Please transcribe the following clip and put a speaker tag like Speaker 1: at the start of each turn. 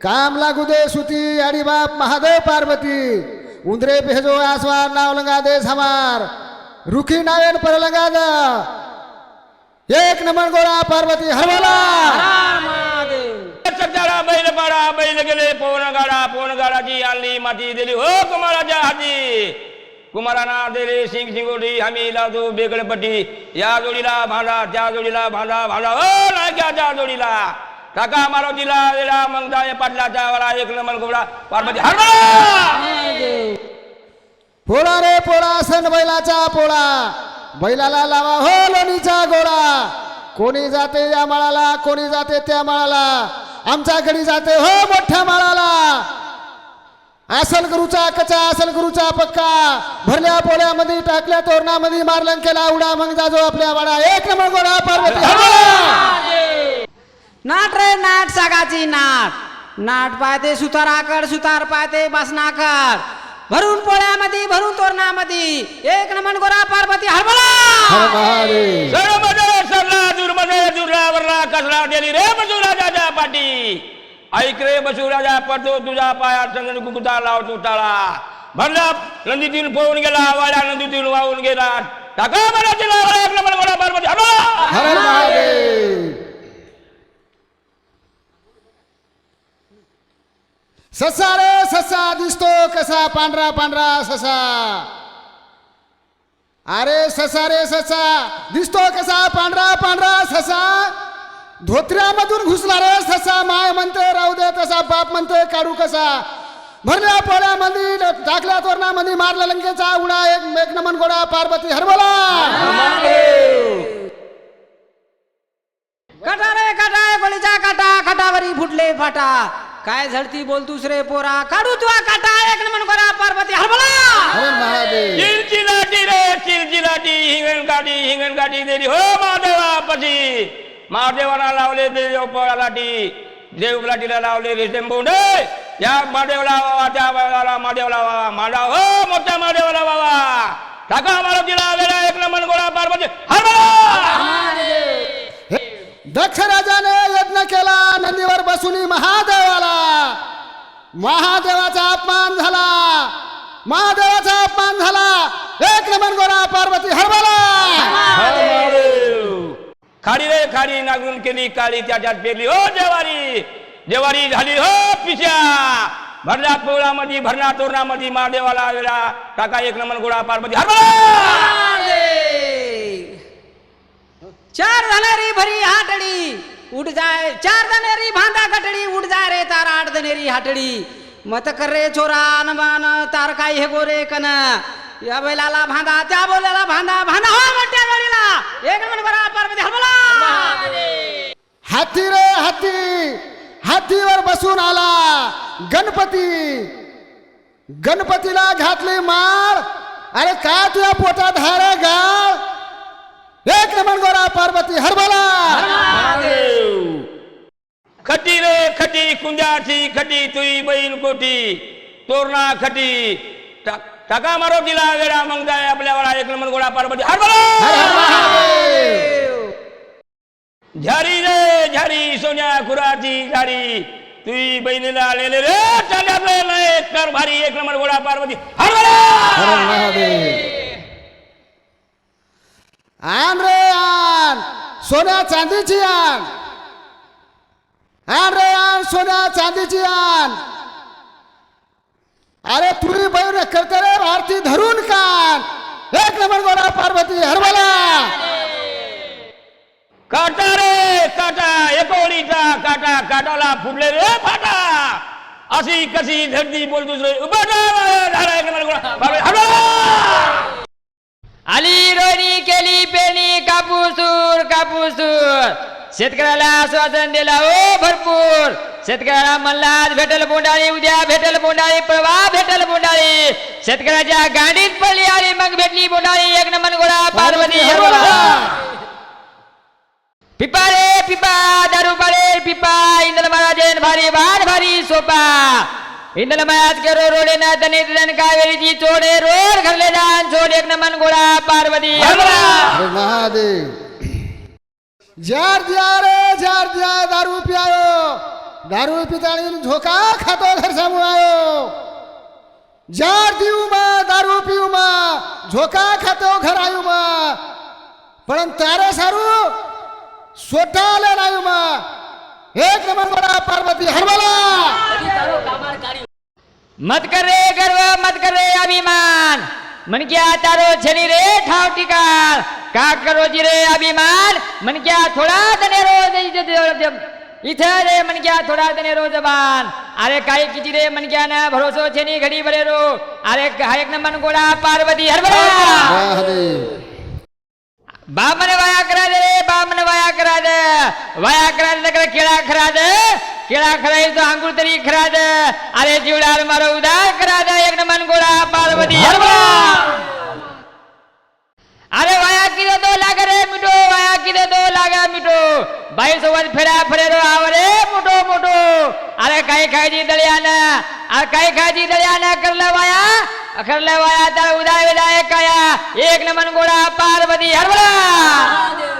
Speaker 1: काम लागू दे सुती आणि बाप, महादेव पार्वती। उंदरे भेजो, आसवार, नाव लंगा दे हमार रुखी नावेन पर लंगा दा। एक नमन गोरा पार्वती हरवला
Speaker 2: बैल। पाडा बैल पोहन गाडा पोहन गाडाची आणली माती दिली। हो कुमाराच्या हाती कुमारांना दिले सिंगोटी आम्ही लावतो बेगडपट्टी या जोडीला भांडा, त्या जोडीला भांडा भांडा। हो लाग्याच्या जोडीला। काका मारुतीला वेळा मग जाय पाटलाच्या वाला एक नंबर घोडा पार्वती
Speaker 1: पोळा रे पोळा सण बैलाचा पोळा बैलाला लावा हो लोणीचा गोळा कोणी जाते या माळाला कोणी जाते त्या माळाला. आमच्या घरी जाते हो मोठ्या माळाला. आसल गुरुचा कचा आसल गुरुचा पक्का. भरल्या पोळ्यामध्ये टाकल्या तोरणामध्ये मारलं केला उडा मग जाजो आपल्या वाडा. एक नंबर गोळा पार्वती.
Speaker 3: नाट रे नाट सागाची नाट. नाट पाहते सुताराकड सुतार पाहते बसनाकड भरून पोळ्यामध्ये भरून तोरणामध्ये एक नमन गोरा पार्वती
Speaker 1: हर
Speaker 3: हरबला
Speaker 1: महादेव.
Speaker 2: सरमध्ये सरला कसला दिली रे बसुराजा पाठी ऐक रे बसुराजा पडतो तुझ्या पायात चंदन कुकुता लावतो टाळा. भरला नंदीतून पोहून गेला वाड्या नदीतून वाहून गेला. टाका मला तिला एक नंबर गोडा पार्वती हरला.
Speaker 1: हर महादेव ससा रे ससा दिसतो कसा? पांढरा पांढरा ससा. अरे ससा रे ससा. दिसतो कसा? पांढरा पांढरा ससा. धोत्र्यामधून घुसला रे ससा. माय म्हणते राहू दे तसा. बाप म्हणते काढू कसा? भरल्या पोळ्यामध्ये टाकल्या तोरणामध्ये मारला लंकेचा उडा. एक एक नमन गोडा पार्वती हरबला
Speaker 3: कटा रे कटा गोळीचा काटा खटावरी फुटले फाटा. काय झडती बोल दुसरे पोरा? काढू तुआ काटा. एक नमन गोरा पार्वती. हरबला
Speaker 1: हर महादेव.
Speaker 2: चिलचिलाटी रे चिलचिलाटी हिंगण काठी हिंगण काठी दिली हो महादेवा पशी महादेवाला लावले देव पळालाटी देव लाटीला लावले रेशेंबोंडे या महादेवला वावा त्या बाळाला महादेवला वावा. मांडा हो मोठ्या महादेवाला वावा. टाका मारुतीला वेळा एक नंबर गोळा पार्वती. हरबला
Speaker 1: दक्ष राजाने यज्ञ केला. नंदीवर बसून महादेवाला महादेवाचा अपमान झाला. महादेवाचा अपमान झाला. एक नमन गोरा पार्वती हरबला
Speaker 2: खाडी रे खाडी नागून केली काळी त्याच्यात पेरली. हो देवारी देवारी झाली हो पिशा! भरल्या पोळामध्ये भरल्या तोरणामध्ये महादेवाला वेळा टाका एक नंबर गोळा पार्वती हरबला
Speaker 3: चार धनेरी भरी हाटडी उठ जाय चार दनेरी भांडा कटडी उठ जाय रे तार आठ दनेरी हाटडी. मत कर रे चोरा बान तार काय हे गोरे कन. या बैलाला भांडा त्या बोल्याला भांडा भांडा हो मोठ्या गाडीला एक मिनिट बरा पार्वती हरबला
Speaker 1: हाती रे हाती हातीवर बसून आला गणपती. गणपतीला घातली माळ. अरे काय तुझ्या पोटात हार गाळ एक नंबर गोरा पार हरबला
Speaker 2: खटी रे खटी कुंजाची खटी तुई बैल कोटी तोरणा खटी. टाका मारो तिला वेळा मग जाय आपल्या वाडा एक नंबर गोळा पार्वती
Speaker 1: हर
Speaker 2: झारी रे झारी सोन्या खुराची झारी. तुई बहिणीला आलेले रे चांद्यातले लय कर भारी एक नंबर गोळा पार्वती
Speaker 1: हर आण रे आण! सोन्या चांदीची आण! आण रे आण सोन्या चांदीची आण. अरे तुरी बैर करते रे भारती धरून कान. एक नंबर गोडा पार्वती हरबला
Speaker 2: काटा रे काटा एकोळीचा काटा काटाला फुटले रे फाटा. अशी कशी धरती बोल दुसरे
Speaker 4: आली रोहिणी केली कापूसूर कापूसूर शेतकऱ्याला आश्वासन दिला ओ भरपूर. शेतकऱ्याला म्हणला आज भेटल बोंडाळी उद्या भेटल बोंडाळी परवा भेटल बोंडाळी. शेतकऱ्याच्या गाडीत पडली आली मग भेटली बोंडाळी एक नंबर गोळा पार्वती पिपा रे पिपा दारू पारे पिपा इंदल महाराजन भारी भार भारी सोपा. इंदल महाराज केरो रोडे ना तने तन कावेरीची चोडे रोड घरले जान चोड एक नमन गोळा पार्वती
Speaker 1: महादेव. જ્યાર જ્યારે જ્યાર જ્યાં દારૂ પીવાયો. દારૂ પીતાણી ઝોકા ખાતો ઘર સામું આવ્યો. જ્યાર દીવમાં, દારૂ પીવમાં, ઝોકા ખાતો ઘર આવ્યુંમાં. પણ તારે સારું સોટા લઈને આવ્યુંમાં. એક નંબર બડા પાર્વતી હરવાલા.
Speaker 4: મત કરે ગર્વ, મત કરે અભિમાન. મન ક્યા તારો છેલી રે ઠાવ ટીકા કાકરોજી રે અભિમાન? મન ક્યા થોડા તને રોજ ઇથે રે મન ક્યા થોડા તને રોજ બાન અરે કાઈ કીધી રે મન ક્યા ના ભરોસો છે ની ઘડી ભરેરો અરે કાયક ન મન ગોડા પાર્વતી હરબરા બામન વાયા કરા દે બામન વાયા કરા દે વાયા કરા દે કેળા ખરા દે કેળા ખરાય તો આંગુર તરી ખરા દે અરે જીવડાર મારો ઉદાર કરા દે એક ન મન ગોડા પાર્વતી હરબરા वाया किदे तो मिठो बाई सोबत फेरा फेरेरो आव रे मोठो मोठो अरे काही खायची दळ्यानं अरे काही खायची दळ्यानं करलं वाया करलं वाया तर उदा विदाय काया। एक नमन गोडा पार्वती हरबरा